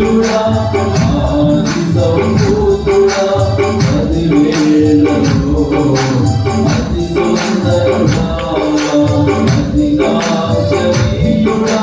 సమీయుడా ఆది సంభూతుడా పదివేలలో అతి సుందరుడా అతి కాంక్షణీయుడా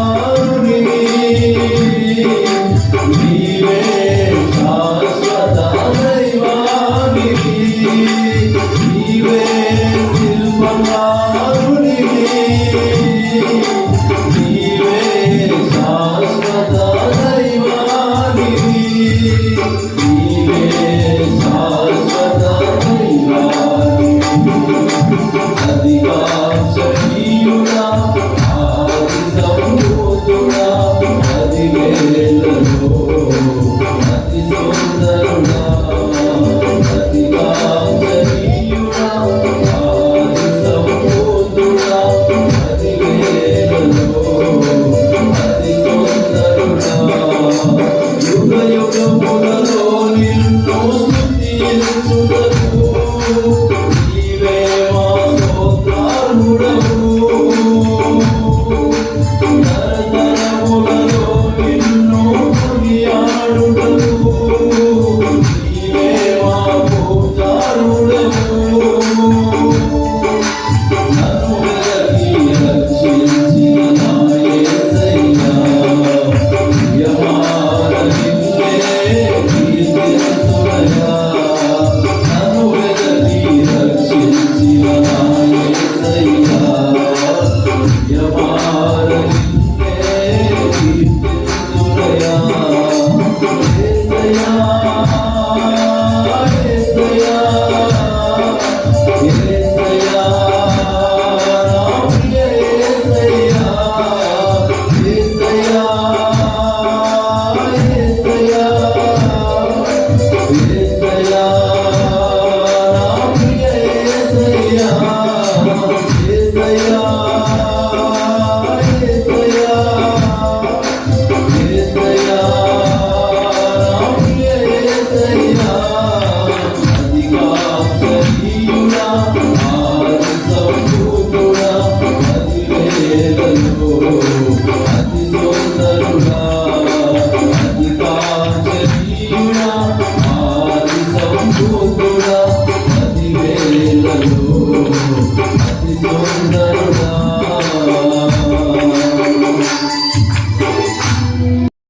Kadima. Yeah.